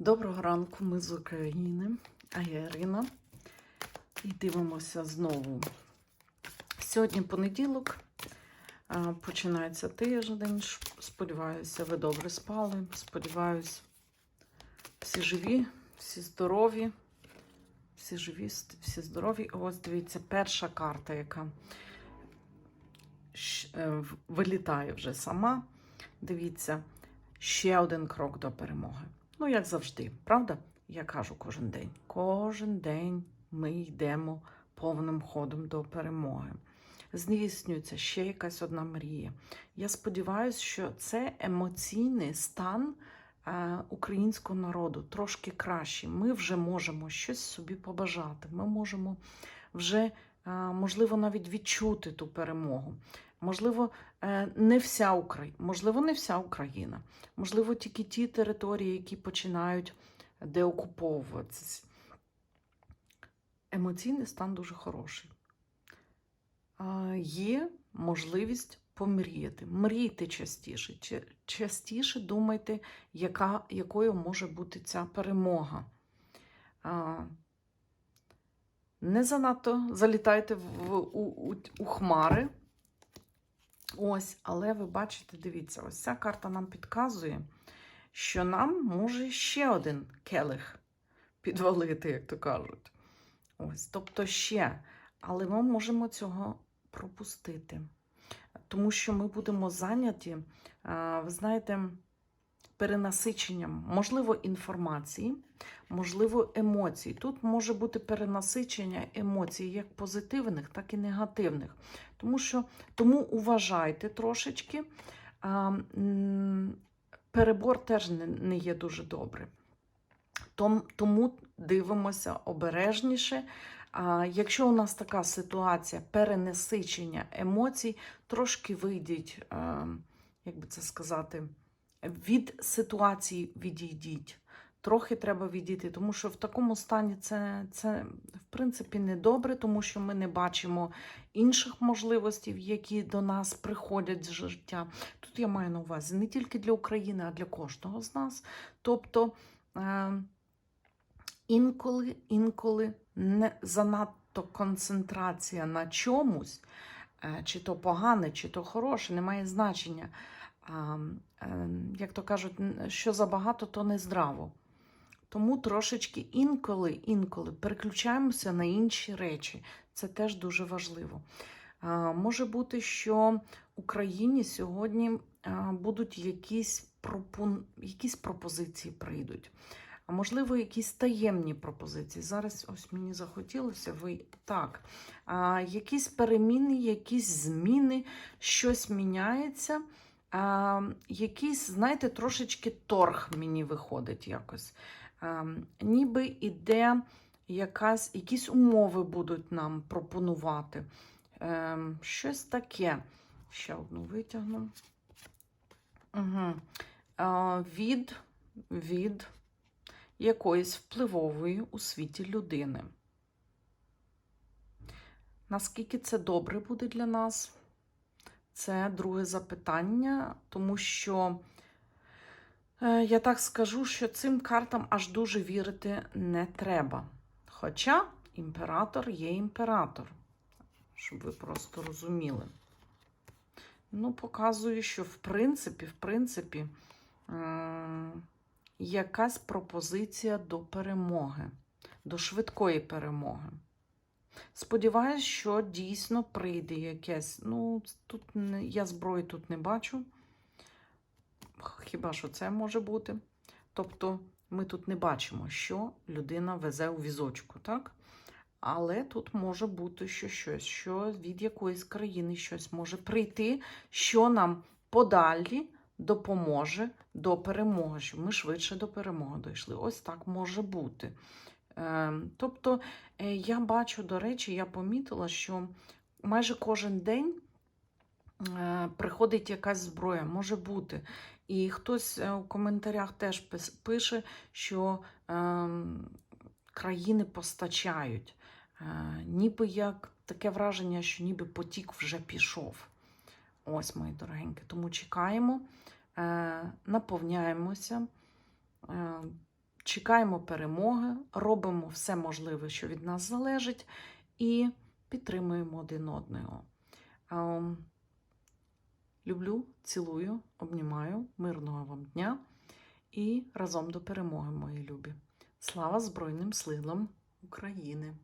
Доброго ранку, ми з України, а я Ірина. І дивимося знову. Сьогодні понеділок, починається тиждень. Сподіваюся, ви добре спали. Сподіваюся, всі живі, всі здорові. Всі живі, всі здорові. Ось дивіться, перша карта, яка е, вилітає вже сама. Дивіться, ще один крок до перемоги. Ну, як завжди, правда? Я кажу кожен день. Кожен день ми йдемо повним ходом до перемоги. Здійснюється ще якась одна мрія. Я сподіваюся, що це емоційний стан е, українського народу трошки кращий. Ми вже можемо щось собі побажати. Ми можемо вже, е, можливо, навіть відчути ту перемогу. Можливо, е, не вся Україна, можливо, не вся Україна. Можливо, тільки ті території, які починають деокуповуватися. Емоційний стан дуже хороший. Є можливість помріяти. Мрійте частіше. Частіше думайте, яка, якою може бути ця перемога. Не занадто залітайте в, у, у, у хмари. Ось, але ви бачите, дивіться, ось ця карта нам підказує, що нам може ще один келих підвалити, як то кажуть. Ось, тобто ще. Але ми можемо цього пропустити. Тому що ми будемо зайняті, ви знаєте, перенасиченням, можливо, інформації, можливо, емоцій. Тут може бути перенасичення емоцій, як позитивних, так і негативних. Тому що тому уважайте трошечки. А, перебор теж не, не є дуже добре. Том, тому дивимося обережніше. А, якщо у нас така ситуація перенасичення емоцій, трошки вийдіть, як би це сказати, від ситуації відійдіть. Трохи треба відійти, тому що в такому стані це, це в принципі не добре, тому що ми не бачимо інших можливостей, які до нас приходять з життя. Тут я маю на увазі не тільки для України, а для кожного з нас. Тобто е, інколи, інколи не занадто концентрація на чомусь, е, чи то погане, чи то хороше, не має значення. А, е, як то кажуть, що забагато, то не здраво. Тому трошечки інколи, інколи переключаємося на інші речі. Це теж дуже важливо. Може бути, що Україні сьогодні будуть якісь, пропон... якісь пропозиції прийдуть. А можливо, якісь таємні пропозиції. Зараз ось мені захотілося ви так. Якісь переміни, якісь зміни, щось міняється. А, якийсь, знаєте, трошечки торг мені виходить якось. А, ніби іде якась, якісь умови будуть нам пропонувати. Ем, щось таке. Ще одну витягну. Угу. А, від, від якоїсь впливової у світі людини. Наскільки це добре буде для нас? Це друге запитання, тому що е, я так скажу, що цим картам аж дуже вірити не треба. Хоча імператор є імператор, щоб ви просто розуміли. Ну, показую, що в принципі, в принципі, якась пропозиція до перемоги, до швидкої перемоги. Сподіваюсь, що дійсно прийде якесь. Ну, тут я зброї тут не бачу. Хіба що це може бути? Тобто, ми тут не бачимо, що людина везе у візочку, так? Але тут може бути що щось, що від якоїсь країни щось може прийти, що нам подалі допоможе до перемоги, щоб ми швидше до перемоги дійшли. Ось так може бути. Е, тобто, е, я бачу, до речі, я помітила, що майже кожен день е, приходить якась зброя, може бути. І хтось е, у коментарях теж пише, що е, країни постачають. Ніби як таке враження, що ніби потік вже пішов. Ось, мої дорогенькі. Тому чекаємо, наповняємося. Чекаємо перемоги, робимо все можливе, що від нас залежить, і підтримуємо один одного. Ем, Люблю, цілую, обнімаю, мирного вам дня і разом до перемоги, мої любі. Слава Збройним силам України!